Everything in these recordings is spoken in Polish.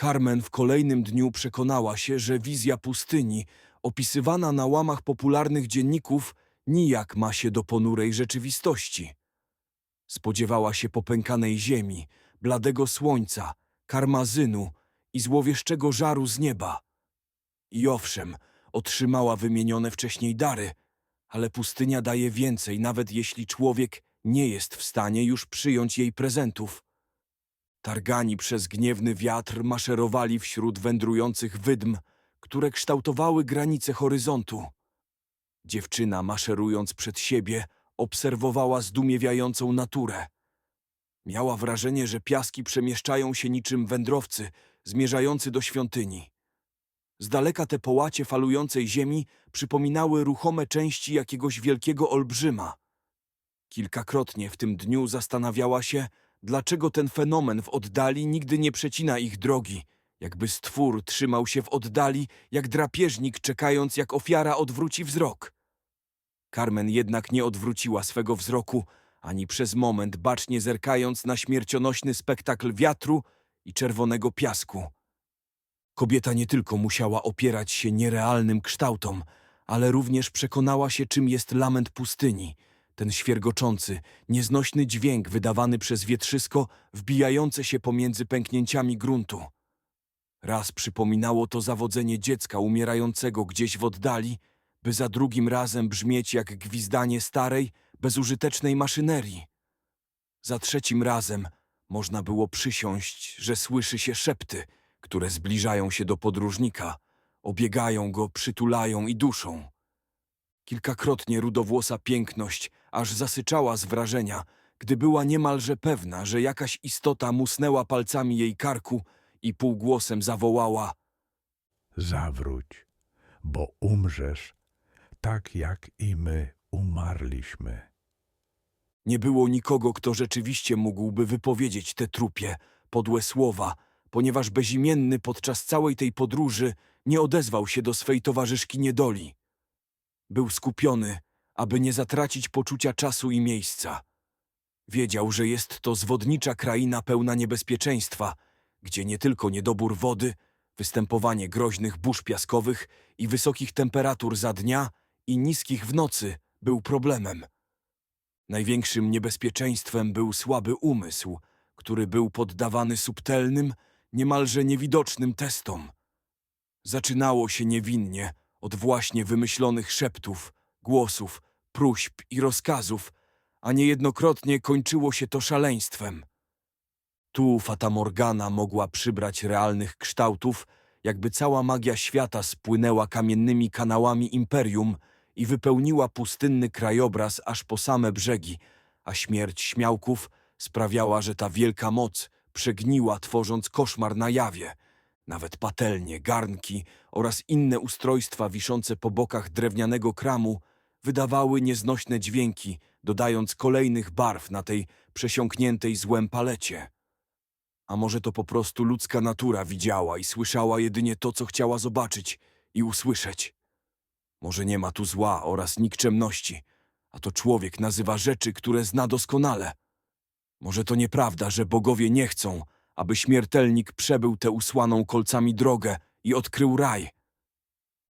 Carmen w kolejnym dniu przekonała się, że wizja pustyni, opisywana na łamach popularnych dzienników, nijak ma się do ponurej rzeczywistości. Spodziewała się popękanej ziemi, bladego słońca, karmazynu i złowieszczego żaru z nieba. I owszem, otrzymała wymienione wcześniej dary, ale pustynia daje więcej, nawet jeśli człowiek nie jest w stanie już przyjąć jej prezentów. Targani przez gniewny wiatr maszerowali wśród wędrujących wydm, które kształtowały granice horyzontu. Dziewczyna, maszerując przed siebie, obserwowała zdumiewiającą naturę. Miała wrażenie, że piaski przemieszczają się niczym wędrowcy zmierzający do świątyni. Z daleka te połacie falującej ziemi przypominały ruchome części jakiegoś wielkiego olbrzyma. Kilkakrotnie w tym dniu zastanawiała się, dlaczego ten fenomen w oddali nigdy nie przecina ich drogi, jakby stwór trzymał się w oddali, jak drapieżnik czekając, jak ofiara odwróci wzrok. Carmen jednak nie odwróciła swego wzroku, ani przez moment bacznie zerkając na śmiercionośny spektakl wiatru i czerwonego piasku. Kobieta nie tylko musiała opierać się nierealnym kształtom, ale również przekonała się, czym jest lament pustyni, ten świergoczący, nieznośny dźwięk wydawany przez wietrzysko wbijające się pomiędzy pęknięciami gruntu. Raz przypominało to zawodzenie dziecka umierającego gdzieś w oddali, by za drugim razem brzmieć jak gwizdanie starej, bezużytecznej maszynerii. Za trzecim razem można było przysiąść, że słyszy się szepty, które zbliżają się do podróżnika, obiegają go, przytulają i duszą. Kilkakrotnie rudowłosa piękność aż zasyczała z wrażenia, gdy była niemalże pewna, że jakaś istota musnęła palcami jej karku i półgłosem zawołała Zawróć, bo umrzesz tak jak i my umarliśmy. Nie było nikogo, kto rzeczywiście mógłby wypowiedzieć te trupie, podłe słowa, ponieważ bezimienny podczas całej tej podróży nie odezwał się do swej towarzyszki niedoli. Był skupiony, aby nie zatracić poczucia czasu i miejsca. Wiedział, że jest to zwodnicza kraina pełna niebezpieczeństwa, gdzie nie tylko niedobór wody, występowanie groźnych burz piaskowych i wysokich temperatur za dnia i niskich w nocy był problemem. Największym niebezpieczeństwem był słaby umysł, który był poddawany subtelnym, niemalże niewidocznym testom. Zaczynało się niewinnie od właśnie wymyślonych szeptów, głosów, próśb i rozkazów, a niejednokrotnie kończyło się to szaleństwem. Tu Fata Morgana mogła przybrać realnych kształtów, jakby cała magia świata spłynęła kamiennymi kanałami imperium i wypełniła pustynny krajobraz aż po same brzegi, a śmierć śmiałków sprawiała, że ta wielka moc przegniła, tworząc koszmar na jawie. Nawet patelnie, garnki oraz inne ustrojstwa wiszące po bokach drewnianego kramu wydawały nieznośne dźwięki, dodając kolejnych barw na tej przesiąkniętej złem palecie. A może to po prostu ludzka natura widziała i słyszała jedynie to, co chciała zobaczyć i usłyszeć. Może nie ma tu zła oraz nikczemności, a to człowiek nazywa rzeczy, które zna doskonale. Może to nieprawda, że bogowie nie chcą, aby śmiertelnik przebył tę usłaną kolcami drogę i odkrył raj.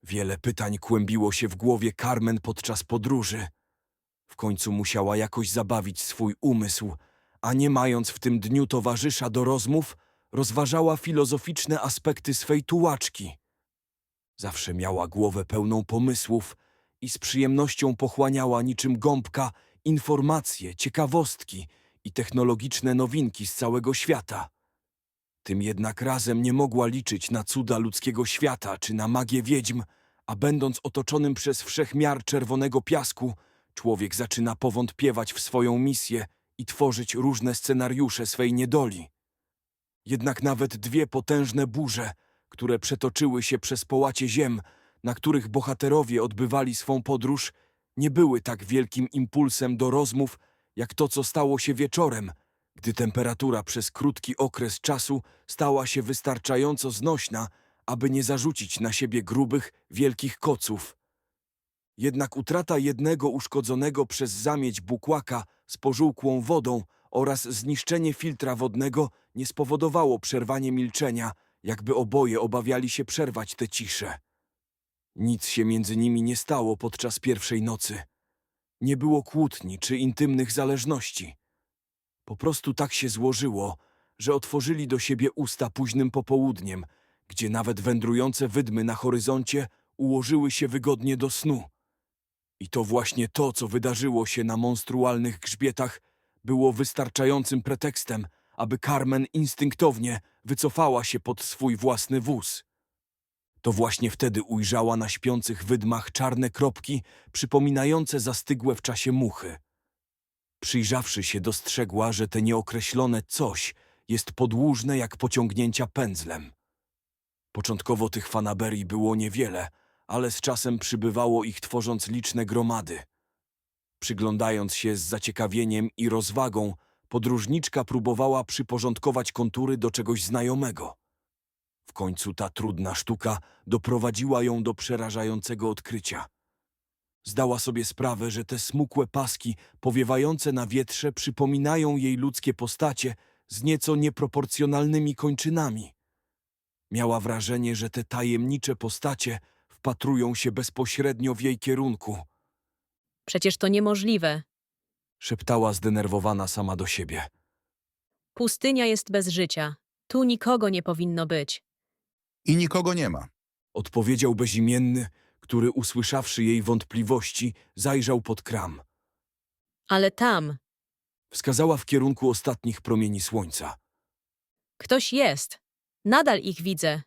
Wiele pytań kłębiło się w głowie Carmen podczas podróży. W końcu musiała jakoś zabawić swój umysł, a nie mając w tym dniu towarzysza do rozmów, rozważała filozoficzne aspekty swej tułaczki. Zawsze miała głowę pełną pomysłów i z przyjemnością pochłaniała niczym gąbka informacje, ciekawostki i technologiczne nowinki z całego świata. Tym jednak razem nie mogła liczyć na cuda ludzkiego świata czy na magię wiedźm, a będąc otoczonym przez wszechmiar czerwonego piasku, człowiek zaczyna powątpiewać w swoją misję i tworzyć różne scenariusze swej niedoli. Jednak nawet dwie potężne burze, które przetoczyły się przez połacie ziem, na których bohaterowie odbywali swą podróż, nie były tak wielkim impulsem do rozmów, jak to, co stało się wieczorem, gdy temperatura przez krótki okres czasu stała się wystarczająco znośna, aby nie zarzucić na siebie grubych, wielkich koców. Jednak utrata jednego uszkodzonego przez zamieć bukłaka z pożółkłą wodą oraz zniszczenie filtra wodnego nie spowodowało przerwania milczenia, jakby oboje obawiali się przerwać tę ciszę. Nic się między nimi nie stało podczas pierwszej nocy. Nie było kłótni czy intymnych zależności. Po prostu tak się złożyło, że otworzyli do siebie usta późnym popołudniem, gdzie nawet wędrujące wydmy na horyzoncie ułożyły się wygodnie do snu. I to właśnie to, co wydarzyło się na monstrualnych grzbietach, było wystarczającym pretekstem, aby Carmen instynktownie wycofała się pod swój własny wóz. To właśnie wtedy ujrzała na śpiących wydmach czarne kropki, przypominające zastygłe w czasie muchy. Przyjrzawszy się, dostrzegła, że te nieokreślone coś jest podłużne jak pociągnięcia pędzlem. Początkowo tych fanaberii było niewiele, ale z czasem przybywało ich tworząc liczne gromady. Przyglądając się z zaciekawieniem i rozwagą, podróżniczka próbowała przyporządkować kontury do czegoś znajomego. W końcu ta trudna sztuka doprowadziła ją do przerażającego odkrycia. Zdała sobie sprawę, że te smukłe paski powiewające na wietrze przypominają jej ludzkie postacie z nieco nieproporcjonalnymi kończynami. Miała wrażenie, że te tajemnicze postacie wpatrują się bezpośrednio w jej kierunku. Przecież to niemożliwe. Szeptała zdenerwowana sama do siebie. Pustynia jest bez życia. Tu nikogo nie powinno być. I nikogo nie ma. Odpowiedział bezimienny, który usłyszawszy jej wątpliwości, zajrzał pod kram. Ale tam Wskazała w kierunku ostatnich promieni słońca. ktoś jest. Nadal ich widzę.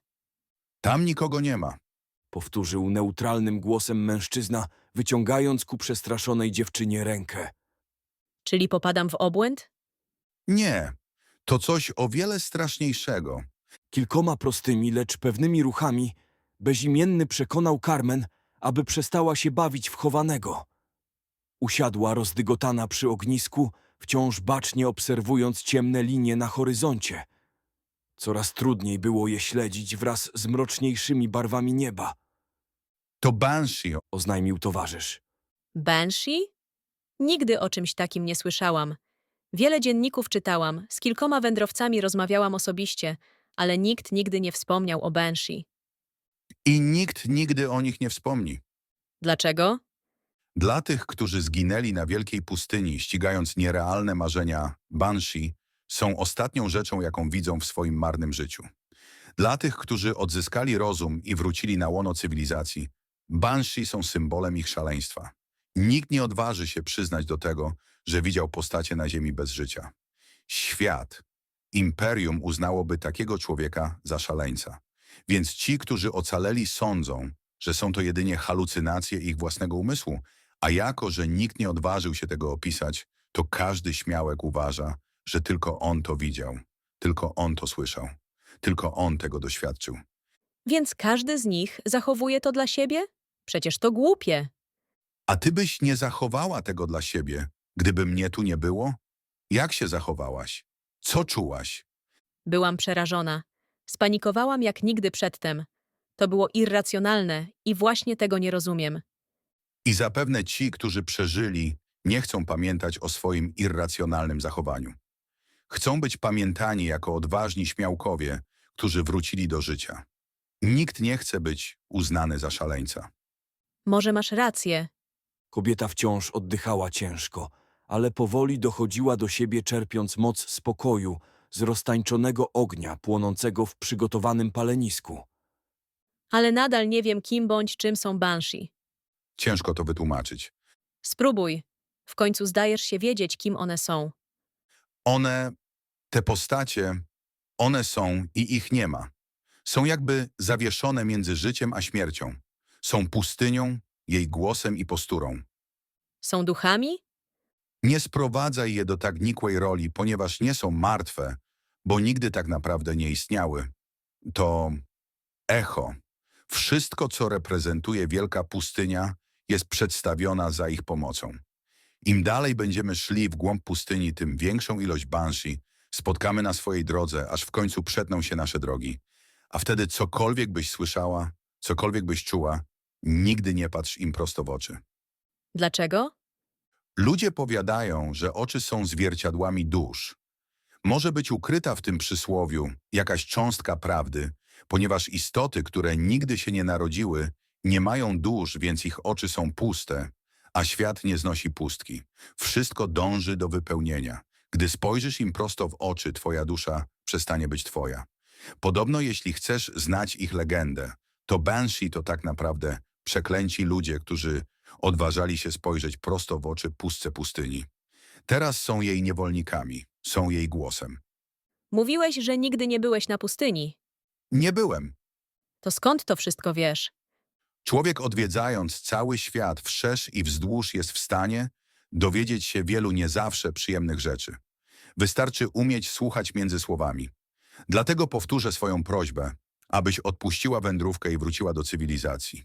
Tam nikogo nie ma. Powtórzył neutralnym głosem mężczyzna, wyciągając ku przestraszonej dziewczynie rękę. Czyli popadam w obłęd? Nie. To coś o wiele straszniejszego. Kilkoma prostymi, lecz pewnymi ruchami bezimienny przekonał Carmen, aby przestała się bawić w chowanego. Usiadła rozdygotana przy ognisku, wciąż bacznie obserwując ciemne linie na horyzoncie. Coraz trudniej było je śledzić wraz z mroczniejszymi barwami nieba, To Banshee. oznajmił towarzysz. Banshee? Nigdy o czymś takim nie słyszałam. Wiele dzienników czytałam, z kilkoma wędrowcami rozmawiałam osobiście, ale nikt nigdy nie wspomniał o Banshee. I nikt nigdy o nich nie wspomni. Dlaczego? Dla tych, którzy zginęli na wielkiej pustyni, ścigając nierealne marzenia, Banshee są ostatnią rzeczą, jaką widzą w swoim marnym życiu. Dla tych, którzy odzyskali rozum i wrócili na łono cywilizacji, Banshee są symbolem ich szaleństwa. Nikt nie odważy się przyznać do tego, że widział postacie na ziemi bez życia. Świat, imperium uznałoby takiego człowieka za szaleńca. Więc ci, którzy ocaleli, sądzą, że są to jedynie halucynacje ich własnego umysłu, a jako, że nikt nie odważył się tego opisać, to każdy śmiałek uważa, że tylko on to widział, tylko on to słyszał, tylko on tego doświadczył. Więc każdy z nich zachowuje to dla siebie? Przecież to głupie. A ty byś nie zachowała tego dla siebie, gdyby mnie tu nie było? Jak się zachowałaś? Co czułaś? Byłam przerażona. Spanikowałam jak nigdy przedtem. To było irracjonalne i właśnie tego nie rozumiem. I zapewne ci, którzy przeżyli, nie chcą pamiętać o swoim irracjonalnym zachowaniu. Chcą być pamiętani jako odważni śmiałkowie, którzy wrócili do życia. Nikt nie chce być uznany za szaleńca. Może masz rację. Kobieta wciąż oddychała ciężko, ale powoli dochodziła do siebie, czerpiąc moc spokoju z roztańczonego ognia płonącego w przygotowanym palenisku. Ale nadal nie wiem, kim bądź czym są Banshee. Ciężko to wytłumaczyć. Spróbuj. W końcu zdajesz się wiedzieć, kim one są. One, te postacie, one są i ich nie ma. Są jakby zawieszone między życiem a śmiercią. Są pustynią, jej głosem i posturą. Są duchami? Nie sprowadzaj je do tak nikłej roli, ponieważ nie są martwe, bo nigdy tak naprawdę nie istniały. To echo. Wszystko, co reprezentuje wielka pustynia, jest przedstawiona za ich pomocą. Im dalej będziemy szli w głąb pustyni, tym większą ilość banshee spotkamy na swojej drodze, aż w końcu przetną się nasze drogi. A wtedy cokolwiek byś słyszała, cokolwiek byś czuła, nigdy nie patrz im prosto w oczy. Dlaczego? Ludzie powiadają, że oczy są zwierciadłami dusz. Może być ukryta w tym przysłowiu jakaś cząstka prawdy, Ponieważ istoty, które nigdy się nie narodziły, nie mają dusz, więc ich oczy są puste, a świat nie znosi pustki. Wszystko dąży do wypełnienia. Gdy spojrzysz im prosto w oczy, twoja dusza przestanie być twoja. Podobno jeśli chcesz znać ich legendę, to Banshee to tak naprawdę przeklęci ludzie, którzy odważali się spojrzeć prosto w oczy pustce pustyni. Teraz są jej niewolnikami, są jej głosem. Mówiłeś, że nigdy nie byłeś na pustyni. Nie byłem. To skąd to wszystko wiesz? Człowiek odwiedzając cały świat wszerz i wzdłuż jest w stanie dowiedzieć się wielu nie zawsze przyjemnych rzeczy. Wystarczy umieć słuchać między słowami. Dlatego powtórzę swoją prośbę, abyś odpuściła wędrówkę i wróciła do cywilizacji.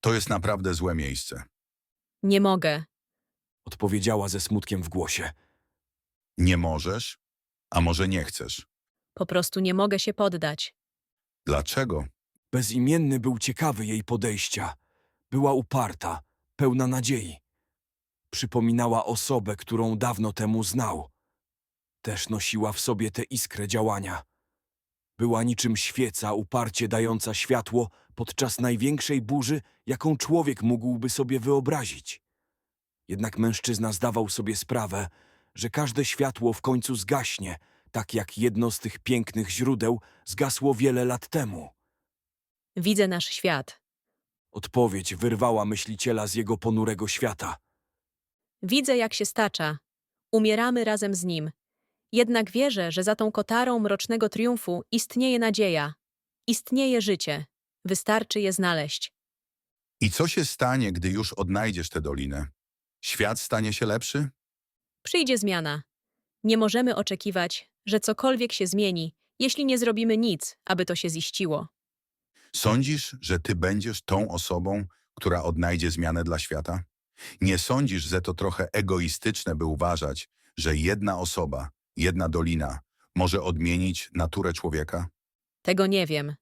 To jest naprawdę złe miejsce. Nie mogę. Odpowiedziała ze smutkiem w głosie. Nie możesz, a może nie chcesz. Po prostu nie mogę się poddać. Dlaczego? Bezimienny był ciekawy jej podejścia. Była uparta, pełna nadziei. Przypominała osobę, którą dawno temu znał. Też nosiła w sobie tę iskrę działania. Była niczym świeca uparcie dająca światło podczas największej burzy, jaką człowiek mógłby sobie wyobrazić. Jednak mężczyzna zdawał sobie sprawę, że każde światło w końcu zgaśnie, tak jak jedno z tych pięknych źródeł zgasło wiele lat temu. Widzę nasz świat. Odpowiedź wyrwała myśliciela z jego ponurego świata. Widzę, jak się stacza. Umieramy razem z nim. Jednak wierzę, że za tą kotarą mrocznego triumfu istnieje nadzieja. Istnieje życie. Wystarczy je znaleźć. I co się stanie, gdy już odnajdziesz tę dolinę? Świat stanie się lepszy? Przyjdzie zmiana. Nie możemy oczekiwać, że cokolwiek się zmieni, jeśli nie zrobimy nic, aby to się ziściło. Sądzisz, że ty będziesz tą osobą, która odnajdzie zmianę dla świata? Nie sądzisz, że to trochę egoistyczne, by uważać, że jedna osoba, jedna dolina może odmienić naturę człowieka? Tego nie wiem.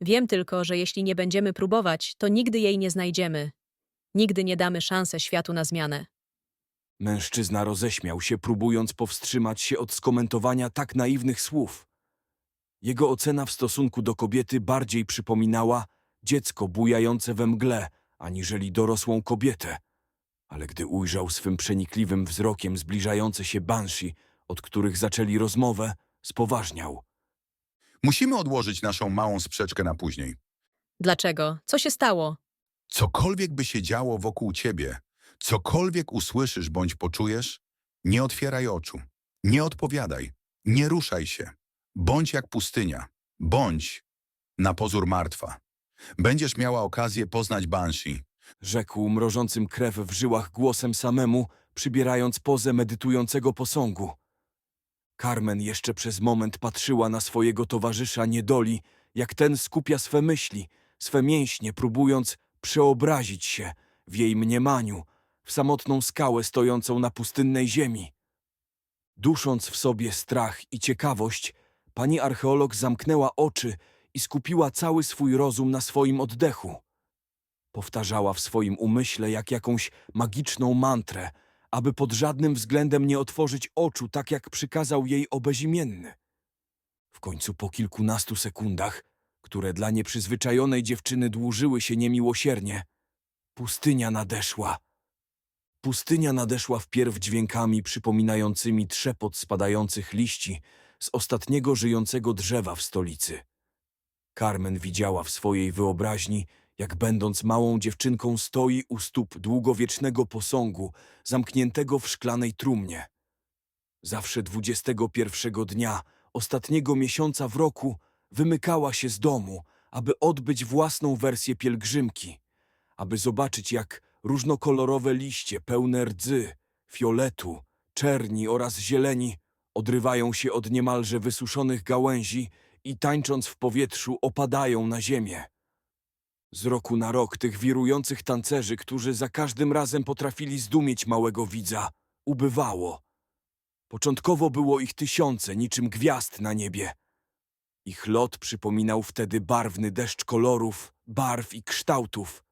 Wiem tylko, że jeśli nie będziemy próbować, to nigdy jej nie znajdziemy. Nigdy nie damy szansę światu na zmianę. Mężczyzna roześmiał się, próbując powstrzymać się od skomentowania tak naiwnych słów. Jego ocena w stosunku do kobiety bardziej przypominała dziecko bujające we mgle, aniżeli dorosłą kobietę. Ale gdy ujrzał swym przenikliwym wzrokiem zbliżające się Banshee, od których zaczęli rozmowę, spoważniał. Musimy odłożyć naszą małą sprzeczkę na później. Dlaczego? Co się stało? Cokolwiek by się działo wokół ciebie, cokolwiek usłyszysz bądź poczujesz, nie otwieraj oczu, nie odpowiadaj, nie ruszaj się. Bądź jak pustynia, bądź na pozór martwa. Będziesz miała okazję poznać Banshee. Rzekł mrożącym krew w żyłach głosem samemu, przybierając pozę medytującego posągu. Carmen jeszcze przez moment patrzyła na swojego towarzysza niedoli, jak ten skupia swe myśli, swe mięśnie, próbując przeobrazić się w jej mniemaniu w samotną skałę stojącą na pustynnej ziemi. Dusząc w sobie strach i ciekawość, pani archeolog zamknęła oczy i skupiła cały swój rozum na swoim oddechu. Powtarzała w swoim umyśle jak jakąś magiczną mantrę, aby pod żadnym względem nie otworzyć oczu, tak jak przykazał jej obezimienny. W końcu po kilkunastu sekundach, które dla nieprzyzwyczajonej dziewczyny dłużyły się niemiłosiernie, pustynia nadeszła. Pustynia nadeszła wpierw dźwiękami przypominającymi trzepot spadających liści z ostatniego żyjącego drzewa w stolicy. Carmen widziała w swojej wyobraźni, jak będąc małą dziewczynką stoi u stóp długowiecznego posągu, zamkniętego w szklanej trumnie. Zawsze dwudziestego pierwszego dnia, ostatniego miesiąca w roku, wymykała się z domu, aby odbyć własną wersję pielgrzymki, aby zobaczyć, jak różnokolorowe liście pełne rdzy, fioletu, czerni oraz zieleni odrywają się od niemalże wysuszonych gałęzi i tańcząc w powietrzu opadają na ziemię. Z roku na rok tych wirujących tancerzy, którzy za każdym razem potrafili zdumieć małego widza, ubywało. Początkowo było ich tysiące, niczym gwiazd na niebie. Ich lot przypominał wtedy barwny deszcz kolorów, barw i kształtów.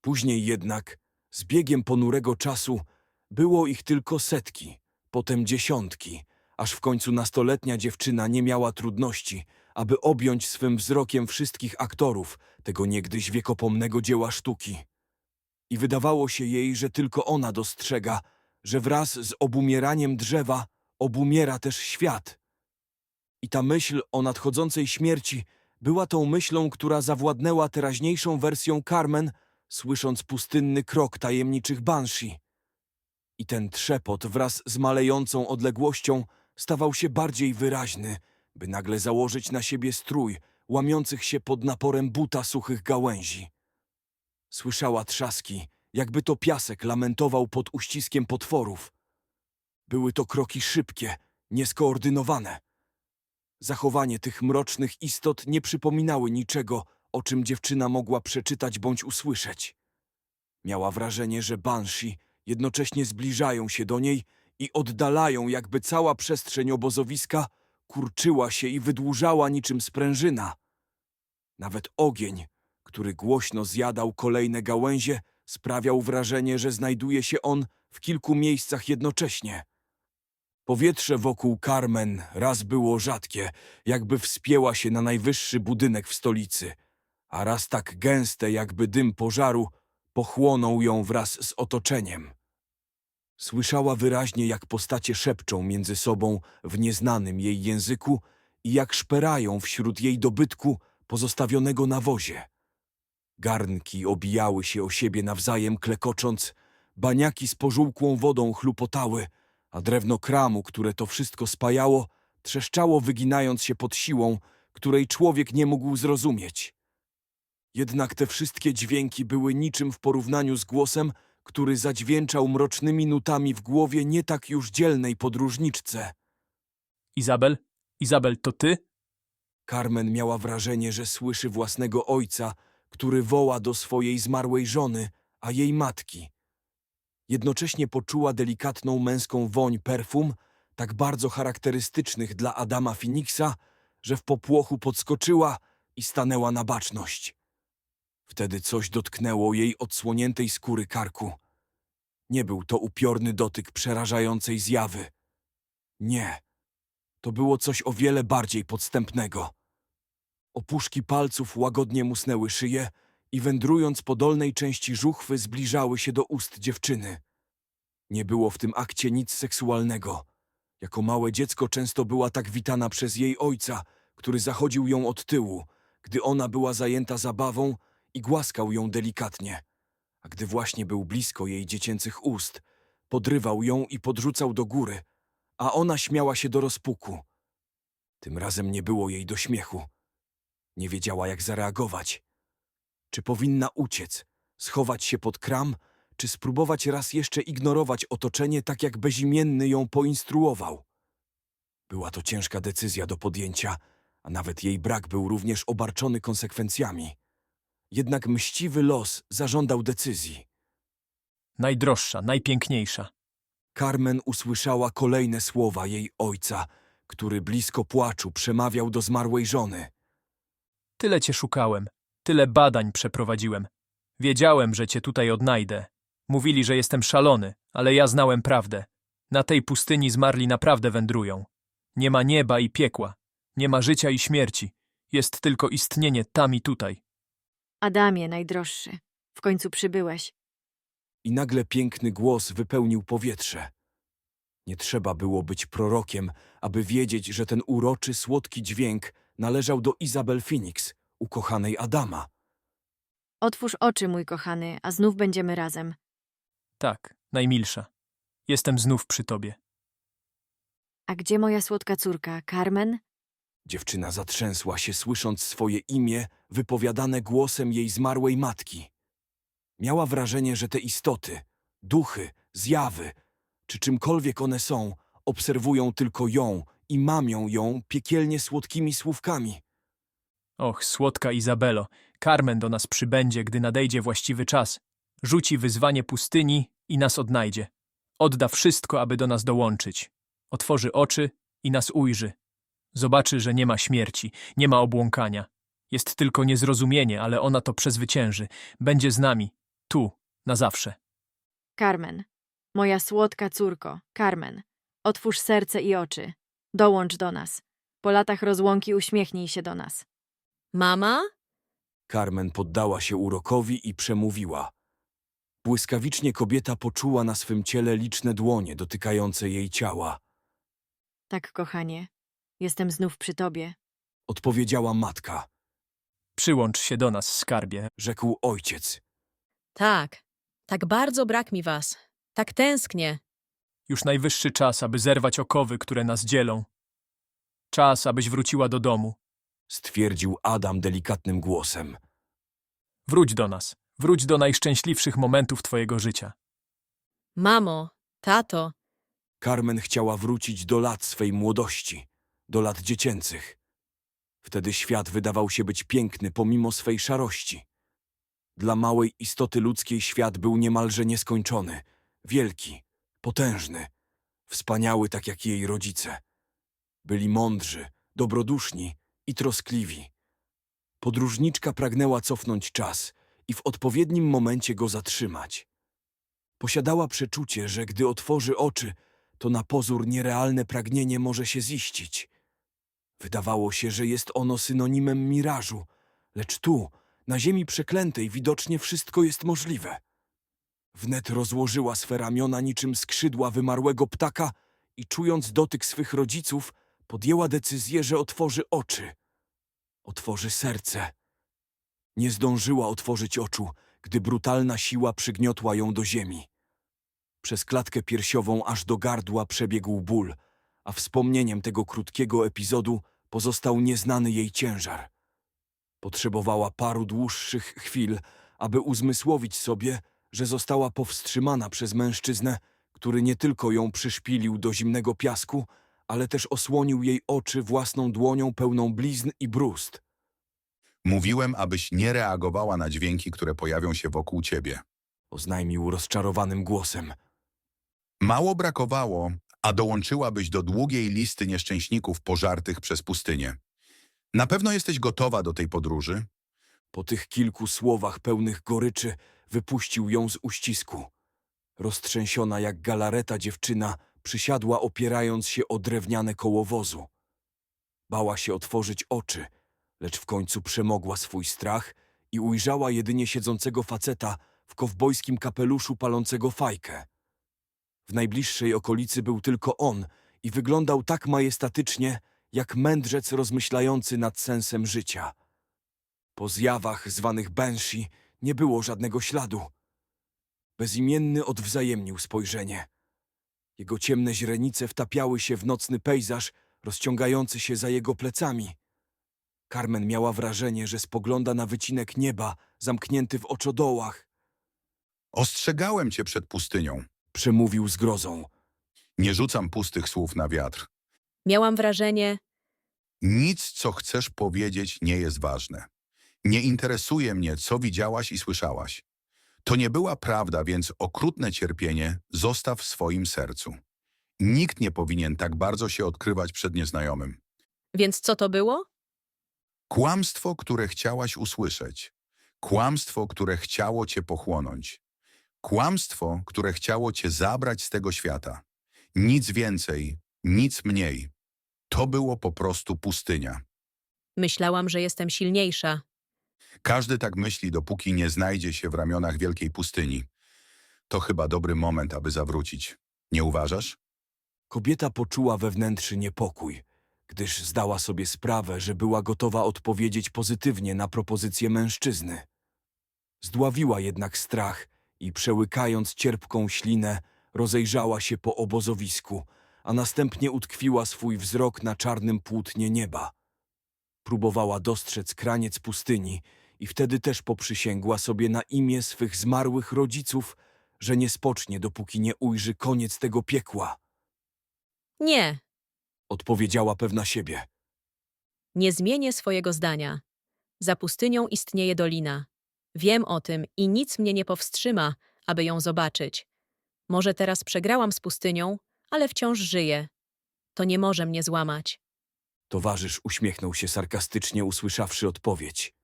Później jednak, z biegiem ponurego czasu, było ich tylko setki, potem dziesiątki, aż w końcu nastoletnia dziewczyna nie miała trudności, aby objąć swym wzrokiem wszystkich aktorów tego niegdyś wiekopomnego dzieła sztuki. I wydawało się jej, że tylko ona dostrzega, że wraz z obumieraniem drzewa obumiera też świat. I ta myśl o nadchodzącej śmierci była tą myślą, która zawładnęła teraźniejszą wersją Carmen, słysząc pustynny krok tajemniczych banshee. I ten trzepot wraz z malejącą odległością stawał się bardziej wyraźny, by nagle założyć na siebie strój, łamiących się pod naporem buta suchych gałęzi. Słyszała trzaski, jakby to piasek lamentował pod uściskiem potworów. Były to kroki szybkie, nieskoordynowane. Zachowanie tych mrocznych istot nie przypominały niczego, o czym dziewczyna mogła przeczytać bądź usłyszeć. Miała wrażenie, że banshee jednocześnie zbliżają się do niej i oddalają, jakby cała przestrzeń obozowiska kurczyła się i wydłużała niczym sprężyna. Nawet ogień, który głośno zjadał kolejne gałęzie, sprawiał wrażenie, że znajduje się on w kilku miejscach jednocześnie. Powietrze wokół Carmen raz było rzadkie, jakby wspięła się na najwyższy budynek w stolicy, a raz tak gęste, jakby dym pożaru pochłonął ją wraz z otoczeniem. Słyszała wyraźnie, jak postacie szepczą między sobą w nieznanym jej języku i jak szperają wśród jej dobytku pozostawionego na wozie. Garnki obijały się o siebie nawzajem klekocząc, baniaki z pożółkłą wodą chlupotały, a drewno kramu, które to wszystko spajało, trzeszczało wyginając się pod siłą, której człowiek nie mógł zrozumieć. Jednak te wszystkie dźwięki były niczym w porównaniu z głosem, który zadźwięczał mrocznymi nutami w głowie nie tak już dzielnej podróżniczce. Izabel? Izabel, to ty? Carmen miała wrażenie, że słyszy własnego ojca, który woła do swojej zmarłej żony, a jej matki. Jednocześnie poczuła delikatną męską woń perfum, tak bardzo charakterystycznych dla Adama Phoenixa, że w popłochu podskoczyła i stanęła na baczność. Wtedy coś dotknęło jej odsłoniętej skóry karku. Nie był to upiorny dotyk przerażającej zjawy. Nie. To było coś o wiele bardziej podstępnego. Opuszki palców łagodnie musnęły szyję i wędrując po dolnej części żuchwy zbliżały się do ust dziewczyny. Nie było w tym akcie nic seksualnego. Jako małe dziecko często była tak witana przez jej ojca, który zachodził ją od tyłu, gdy ona była zajęta zabawą i głaskał ją delikatnie. A gdy właśnie był blisko jej dziecięcych ust, podrywał ją i podrzucał do góry, a ona śmiała się do rozpuku. Tym razem nie było jej do śmiechu. Nie wiedziała, jak zareagować. Czy powinna uciec, schować się pod kram, czy spróbować raz jeszcze ignorować otoczenie tak, jak bezimienny ją poinstruował? Była to ciężka decyzja do podjęcia, a nawet jej brak był również obarczony konsekwencjami. Jednak mściwy los zażądał decyzji. Najdroższa, najpiękniejsza. Carmen usłyszała kolejne słowa jej ojca, który blisko płaczu przemawiał do zmarłej żony. Tyle cię szukałem, tyle badań przeprowadziłem. Wiedziałem, że cię tutaj odnajdę. Mówili, że jestem szalony, ale ja znałem prawdę. Na tej pustyni zmarli naprawdę wędrują. Nie ma nieba i piekła. Nie ma życia i śmierci. Jest tylko istnienie tam i tutaj. Adamie, najdroższy, w końcu przybyłeś. I nagle piękny głos wypełnił powietrze. Nie trzeba było być prorokiem, aby wiedzieć, że ten uroczy, słodki dźwięk należał do Izabel Phoenix, ukochanej Adama. Otwórz oczy, mój kochany, a znów będziemy razem. Tak, najmilsza. Jestem znów przy tobie. A gdzie moja słodka córka, Carmen? Dziewczyna zatrzęsła się, słysząc swoje imię wypowiadane głosem jej zmarłej matki. Miała wrażenie, że te istoty, duchy, zjawy, czy czymkolwiek one są, obserwują tylko ją i mamią ją piekielnie słodkimi słówkami. Och, słodka Izabelo, Carmen do nas przybędzie, gdy nadejdzie właściwy czas. Rzuci wyzwanie pustyni i nas odnajdzie. Odda wszystko, aby do nas dołączyć. Otworzy oczy i nas ujrzy. Zobaczy, że nie ma śmierci, nie ma obłąkania. Jest tylko niezrozumienie, ale ona to przezwycięży. Będzie z nami, tu, na zawsze. Carmen. Moja słodka córko, Carmen. Otwórz serce i oczy. Dołącz do nas. Po latach rozłąki uśmiechnij się do nas. Mama? Carmen poddała się urokowi i przemówiła. Błyskawicznie kobieta poczuła na swym ciele liczne dłonie dotykające jej ciała. Tak, kochanie. Jestem znów przy tobie. Odpowiedziała matka, Przyłącz się do nas, skarbie. rzekł ojciec. Tak. Tak bardzo brak mi was. Tak tęsknię. Już najwyższy czas, aby zerwać okowy, które nas dzielą. Czas, abyś wróciła do domu. Stwierdził Adam delikatnym głosem. Wróć do nas. Wróć do najszczęśliwszych momentów twojego życia. Mamo, tato, Carmen chciała wrócić do lat swej młodości, do lat dziecięcych. Wtedy świat wydawał się być piękny pomimo swej szarości. Dla małej istoty ludzkiej świat był niemalże nieskończony, wielki, potężny, wspaniały tak jak jej rodzice. Byli mądrzy, dobroduszni i troskliwi. Podróżniczka pragnęła cofnąć czas i w odpowiednim momencie go zatrzymać. Posiadała przeczucie, że gdy otworzy oczy, to na pozór nierealne pragnienie może się ziścić. Wydawało się, że jest ono synonimem mirażu, lecz tu, na ziemi przeklętej, widocznie wszystko jest możliwe. Wnet rozłożyła swe ramiona niczym skrzydła wymarłego ptaka i czując dotyk swych rodziców, podjęła decyzję, że otworzy oczy. Otworzy serce. Nie zdążyła otworzyć oczu, gdy brutalna siła przygniotła ją do ziemi. Przez klatkę piersiową aż do gardła przebiegł ból, a wspomnieniem tego krótkiego epizodu pozostał nieznany jej ciężar. Potrzebowała paru dłuższych chwil, aby uzmysłowić sobie, że została powstrzymana przez mężczyznę, który nie tylko ją przyszpilił do zimnego piasku, ale też osłonił jej oczy własną dłonią pełną blizn i brust. Mówiłem, abyś nie reagowała na dźwięki, które pojawią się wokół ciebie. Oznajmił rozczarowanym głosem. Mało brakowało, a dołączyłabyś do długiej listy nieszczęśników pożartych przez pustynię. Na pewno jesteś gotowa do tej podróży? Po tych kilku słowach pełnych goryczy wypuścił ją z uścisku. Roztrzęsiona jak galareta dziewczyna przysiadła opierając się o drewniane koło wozu. Bała się otworzyć oczy, lecz w końcu przemogła swój strach i ujrzała jedynie siedzącego faceta w kowbojskim kapeluszu palącego fajkę. W najbliższej okolicy był tylko on i wyglądał tak majestatycznie, jak mędrzec rozmyślający nad sensem życia. Po zjawach zwanych Banshee nie było żadnego śladu. Bezimienny odwzajemnił spojrzenie. Jego ciemne źrenice wtapiały się w nocny pejzaż rozciągający się za jego plecami. Carmen miała wrażenie, że spogląda na wycinek nieba zamknięty w oczodołach. Ostrzegałem cię przed pustynią. Przemówił z grozą. Nie rzucam pustych słów na wiatr. miałam wrażenie, Nic, co chcesz powiedzieć, nie jest ważne. Nie interesuje mnie, co widziałaś i słyszałaś. To nie była prawda, więc okrutne cierpienie zostaw w swoim sercu. Nikt nie powinien tak bardzo się odkrywać przed nieznajomym. więc co to było? Kłamstwo, które chciałaś usłyszeć. Kłamstwo, które chciało cię pochłonąć. Kłamstwo, które chciało cię zabrać z tego świata. Nic więcej, nic mniej. To było po prostu pustynia. Myślałam, że jestem silniejsza. Każdy tak myśli, dopóki nie znajdzie się w ramionach wielkiej pustyni. To chyba dobry moment, aby zawrócić. Nie uważasz? Kobieta poczuła wewnętrzny niepokój, gdyż zdała sobie sprawę, że była gotowa odpowiedzieć pozytywnie na propozycję mężczyzny. Zdławiła jednak strach i przełykając cierpką ślinę, rozejrzała się po obozowisku, a następnie utkwiła swój wzrok na czarnym płótnie nieba. Próbowała dostrzec kraniec pustyni i wtedy też poprzysięgła sobie na imię swych zmarłych rodziców, że nie spocznie, dopóki nie ujrzy koniec tego piekła. Nie, Odpowiedziała pewna siebie. nie zmienię swojego zdania. Za pustynią istnieje dolina. Wiem o tym i nic mnie nie powstrzyma, aby ją zobaczyć. Może teraz przegrałam z pustynią, ale wciąż żyję. To nie może mnie złamać. Towarzysz uśmiechnął się sarkastycznie, usłyszawszy odpowiedź.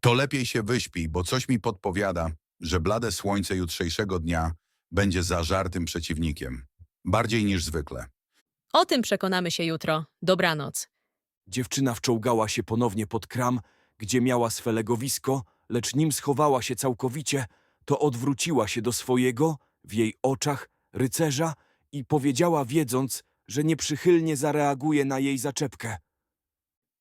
To lepiej się wyśpij, bo coś mi podpowiada, że blade słońce jutrzejszego dnia będzie zażartym przeciwnikiem. Bardziej niż zwykle. O tym przekonamy się jutro. Dobranoc. Dziewczyna wczołgała się ponownie pod kram, gdzie miała swe legowisko, lecz nim schowała się całkowicie, to odwróciła się do swojego, w jej oczach, rycerza i powiedziała wiedząc, że nieprzychylnie zareaguje na jej zaczepkę.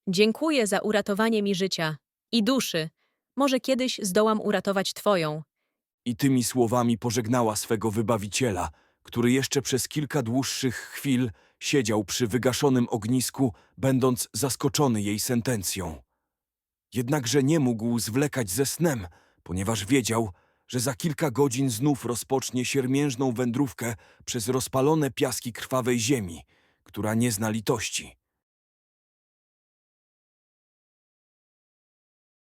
Dziękuję za uratowanie mi życia i duszy. Może kiedyś zdołam uratować twoją. I tymi słowami pożegnała swego wybawiciela, który jeszcze przez kilka dłuższych chwil siedział przy wygaszonym ognisku, będąc zaskoczony jej sentencją. Jednakże nie mógł zwlekać ze snem, ponieważ wiedział, że za kilka godzin znów rozpocznie siermiężną wędrówkę przez rozpalone piaski krwawej ziemi, która nie zna litości.